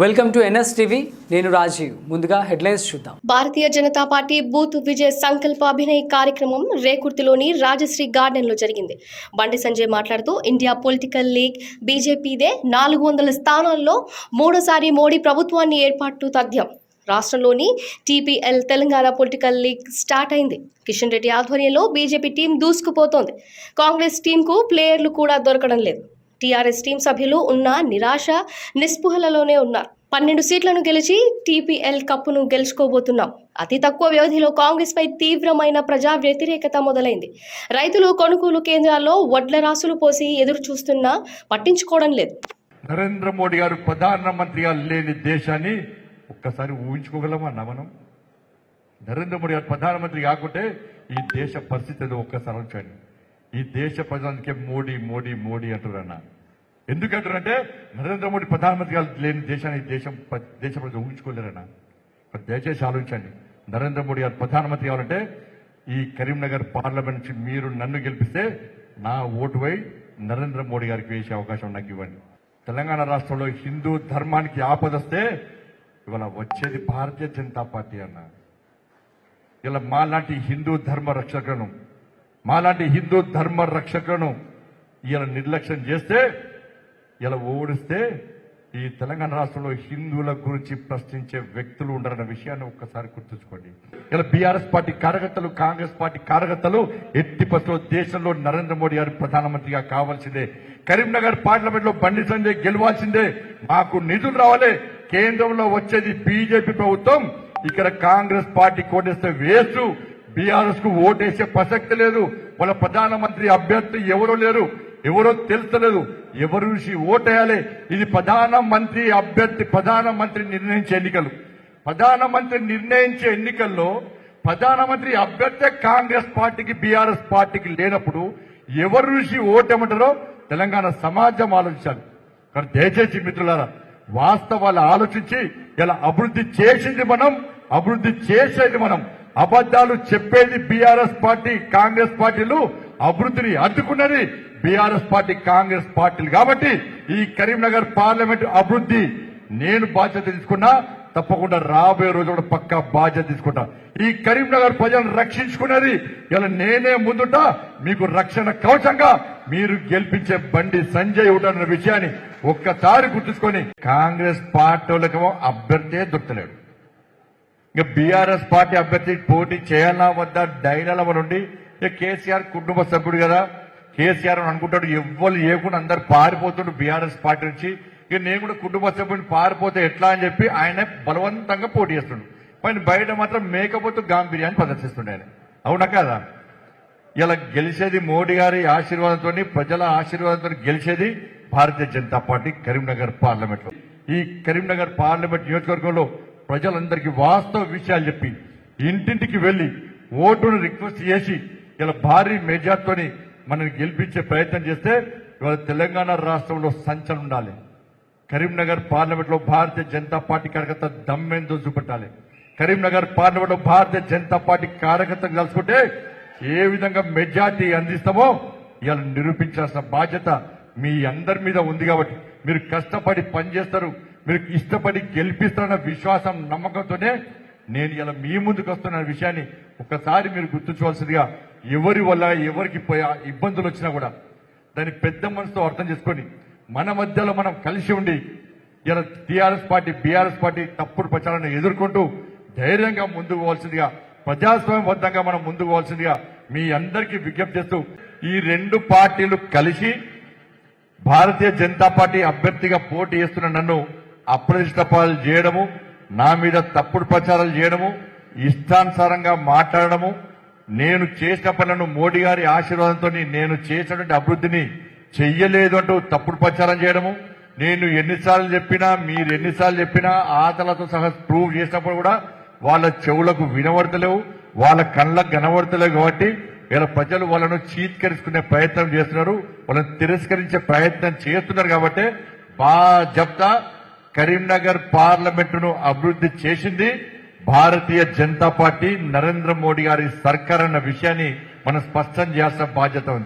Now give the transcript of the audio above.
Welcome to NS TV. నేను రాజీవ్. ముందుగా headlines చూద్దాం. భారతీయ జనతా పార్టీ బూత్ విజయ్ సంకల్ప అభినయ కార్యక్రమం రేకుర్తిలోని రాజశ్రీ గార్డెన్లో జరిగింది. బండి సంజయ్ మాట్లాడుతూ ఇండియా పొలిటికల్ లీగ్ బీజేపీదే నాలుగు వందల స్థానాల్లో మూడోసారి మోడీ ప్రభుత్వాన్ని ఏర్పాటు తథ్యం. రాష్ట్రంలోని TPL Telangana political league start అయింది. కిషన్ రెడ్డి ఆధ్వర్యంలో బీజేపీ టీం దూసుకుపోతోంది. కాంగ్రెస్ టీంకు ప్లేయర్లు కూడా దొరకడం లేదు. టీఆర్ఎస్ టీం సభ్యులు ఉన్న నిరాశ నిస్పృహలలోనే ఉన్నారు. పన్నెండు సీట్లను గెలిచి టీపీఎల్ కప్పును గెలుచుకోబోతున్నాం. అతి తక్కువ వ్యవధిలో కాంగ్రెస్ పై తీవ్రమైన ప్రజా వ్యతిరేకత మొదలైంది. రైతులు కొనుగోలు కేంద్రాల్లో వడ్ల రాసులు పోసి ఎదురు చూస్తున్నా పట్టించుకోవడం లేదు. నరేంద్ర మోడీ గారు ప్రధానమంత్రిగా లేని దేశాన్ని ఒక్కసారి ఊహించుకోగలమా మనం? నరేంద్ర మోడీ గారు ప్రధానమంత్రి కాకుంటే ఈ దేశ పరిస్థితి ఒక్కసారి ఉంచండి ఈ దేశ ప్రజలందుకే మోడీ మోడీ మోడీ అంటారన్న ఎందుకు అంటారంటే నరేంద్ర మోడీ ప్రధానమంత్రిగా లేని దేశాన్ని ఈ దేశం దేశ ప్రజలు ఊహించుకోలేరన్న. దయచేసి ఆలోచించండి. నరేంద్ర మోడీ గారు ప్రధానమంత్రి కావాలంటే ఈ కరీంనగర్ పార్లమెంట్ నుంచి మీరు నన్ను గెలిపిస్తే నా ఓటు వై నరేంద్ర మోడీ గారికి వేసే అవకాశం నాకు ఇవ్వండి. తెలంగాణ రాష్ట్రంలో హిందూ ధర్మానికి ఆపదొస్తే ఇవాళ వచ్చేది భారతీయ జనతా పార్టీ అన్న. ఇలా మాలాంటి హిందూ ధర్మ రక్షకులను మాలాంటి హిందూ ధర్మ రక్షకులను ఇలా నిర్లక్ష్యం చేస్తే ఇలా ఓడిస్తే ఈ తెలంగాణ రాష్ట్రంలో హిందువుల గురించి ప్రశ్నించే వ్యక్తులు ఉండరన్న విషయాన్ని ఒక్కసారి గుర్తుంచుకోండి. ఇలా బీఆర్ఎస్ పార్టీ కార్యకర్తలు కాంగ్రెస్ పార్టీ కార్యకర్తలు ఎట్టి దేశంలో నరేంద్ర మోడీ గారు ప్రధానమంత్రిగా కావాల్సిందే. కరీంనగర్ పార్లమెంట్లో బండి సంజయ్ గెలవాల్సిందే. మాకు నిధులు రావాలి. కేంద్రంలో వచ్చేది బీజేపీ ప్రభుత్వం. ఇక్కడ కాంగ్రెస్ పార్టీ కోటేస్తే వేస్తూ బీఆర్ఎస్కు ఓటేసే ప్రసక్తి లేదు. వాళ్ళ ప్రధానమంత్రి అభ్యర్థి ఎవరో లేరు. ఎవరో తెలుస్తలేదు. ఎవరు చూసి ఓటేయాలి? ఇది ప్రధానమంత్రి అభ్యర్థి ప్రధానమంత్రి నిర్ణయించే ఎన్నికలు. ప్రధానమంత్రి నిర్ణయించే ఎన్నికల్లో ప్రధానమంత్రి అభ్యర్థి కాంగ్రెస్ పార్టీకి బీఆర్ఎస్ పార్టీకి లేనప్పుడు ఎవరు చూసి ఓటేమంటారో తెలంగాణ సమాజం ఆలోచించాలి. కానీ దయచేసి మిత్రులారా వాస్తవాలు ఆలోచించి ఇలా అభివృద్ధి చేసింది మనం అభివృద్ధి చేసేది మనం. అబద్దాలు చెప్పేది బీఆర్ఎస్ పార్టీ కాంగ్రెస్ పార్టీలు అభివృద్ధిని అడ్డుకున్నది బీఆర్ఎస్ పార్టీ కాంగ్రెస్ పార్టీలు. కాబట్టి ఈ కరీంనగర్ పార్లమెంట్ అభివృద్ధి నేను బాధ్యత తీసుకున్నా తప్పకుండా రాబోయే రోజు కూడా పక్కా బాధ్యత తీసుకుంటా. ఈ కరీంనగర్ ప్రజలను రక్షించుకునేది ఇలా నేనే ముందుంటా మీకు రక్షణ కవచంగా మీరు గెలిపించే బండి సంజయ్ ఉంటారన్న విషయాన్ని ఒక్కసారి గుర్తుంచుకొని కాంగ్రెస్ పార్టీలకేమో అభ్యర్థే దొరకలేడు. ఇంకా బీఆర్ఎస్ పార్టీ అభ్యర్థి పోటీ చేయాలా వద్దా డైలాల ఉండి ఇక కేసీఆర్ కుటుంబ సభ్యుడు కదా. కేసీఆర్ అని అనుకుంటాడు ఎవ్వరు ఏకుండా అందరు పారిపోతుండు బీఆర్ఎస్ పార్టీ నుంచి. ఇక నేను కూడా కుటుంబ సభ్యుడిని పారిపోతే ఎట్లా అని చెప్పి ఆయన బలవంతంగా పోటీ చేస్తుండు. పైన బయట మాత్రం మేకపోతూ గాంభీర్యాన్ని ప్రదర్శిస్తుండే ఆయన. అవునా కదా? ఇలా గెలిచేది మోడీ గారి ఆశీర్వాదంతో ప్రజల ఆశీర్వాదంతో గెలిచేది భారతీయ జనతా పార్టీ కరీంనగర్ పార్లమెంట్ ఈ కరీంనగర్ పార్లమెంట్ నియోజకవర్గంలో ప్రజలందరికీ వాస్తవ విషయాలు చెప్పి ఇంటింటికి వెళ్ళి ఓటును రిక్వెస్ట్ చేసి ఇలా భారీ మెజార్టీతోని మనల్ని గెలిపించే ప్రయత్నం చేస్తే ఇవాళ తెలంగాణ రాష్ట్రంలో సంచలనం ఉండాలి. కరీంనగర్ పార్లమెంట్లో భారతీయ జనతా పార్టీ కార్యకర్త దమ్మెంతో చూపెట్టాలి. కరీంనగర్ పార్లమెంట్లో భారతీయ జనతా పార్టీ కార్యకర్తలు కలుసుకుంటే ఏ విధంగా మెజార్టీ అందిస్తామో ఇవాళ నిరూపించాల్సిన బాధ్యత మీ అందరి మీద ఉంది కాబట్టి మీరు కష్టపడి పనిచేస్తారు. మీరు ఇష్టపడి గెలిపిస్తారన్న విశ్వాసం నమ్మకంతోనే నేను ఇలా మీ ముందుకు వస్తున్న విషయాన్ని ఒకసారి మీరు గుర్తుంచుకోవాల్సిందిగా ఎవరి వల్ల ఎవరికి పోయా ఇబ్బందులు వచ్చినా కూడా దాన్ని పెద్ద మనసుతో అర్థం చేసుకొని మన మధ్యలో మనం కలిసి ఉండి ఇలా టీఆర్ఎస్ పార్టీ బీఆర్ఎస్ పార్టీ తప్పుడు ప్రచారాన్ని ఎదుర్కొంటూ ధైర్యంగా ముందుకు పోవాల్సిందిగా ప్రజాస్వామ్యబద్ధంగా మనం ముందుకు పోవాల్సిందిగా మీ అందరికీ విజ్ఞప్తి చేస్తూ ఈ రెండు పార్టీలు కలిసి భారతీయ జనతా పార్టీ అభ్యర్థిగా పోటీ చేస్తున్న నన్ను అప్రదిష్టపాలు చేయడము నా మీద తప్పుడు ప్రచారాలు చేయడము ఇష్టానుసారంగా మాట్లాడడము నేను చేసిన పనులను మోడీ గారి ఆశీర్వాదంతో నేను చేసినటువంటి అభివృద్ధిని చెయ్యలేదు అంటూ తప్పుడు ప్రచారం చేయడము నేను ఎన్నిసార్లు చెప్పినా మీరు ఎన్నిసార్లు చెప్పినా ఆతలతో సహా ప్రూవ్ చేసినప్పుడు కూడా వాళ్ళ చెవులకు వినబడతలేవు వాళ్ళ కళ్ళకు కనబడతలేవు కాబట్టి ఇలా ప్రజలు వాళ్ళను చీత్కరించుకునే ప్రయత్నం చేస్తున్నారు వాళ్ళని తిరస్కరించే ప్రయత్నం చేస్తున్నారు కాబట్టి బాజప్తా కరీంనగర్ పార్లమెంటును అభివృద్ధి చేసింది భారతీయ జనతా పార్టీ నరేంద్ర మోడీ గారి సర్కార్ అన్న విషయాన్ని మనం స్పష్టం చేయాల్సిన బాధ్యత ఉంది.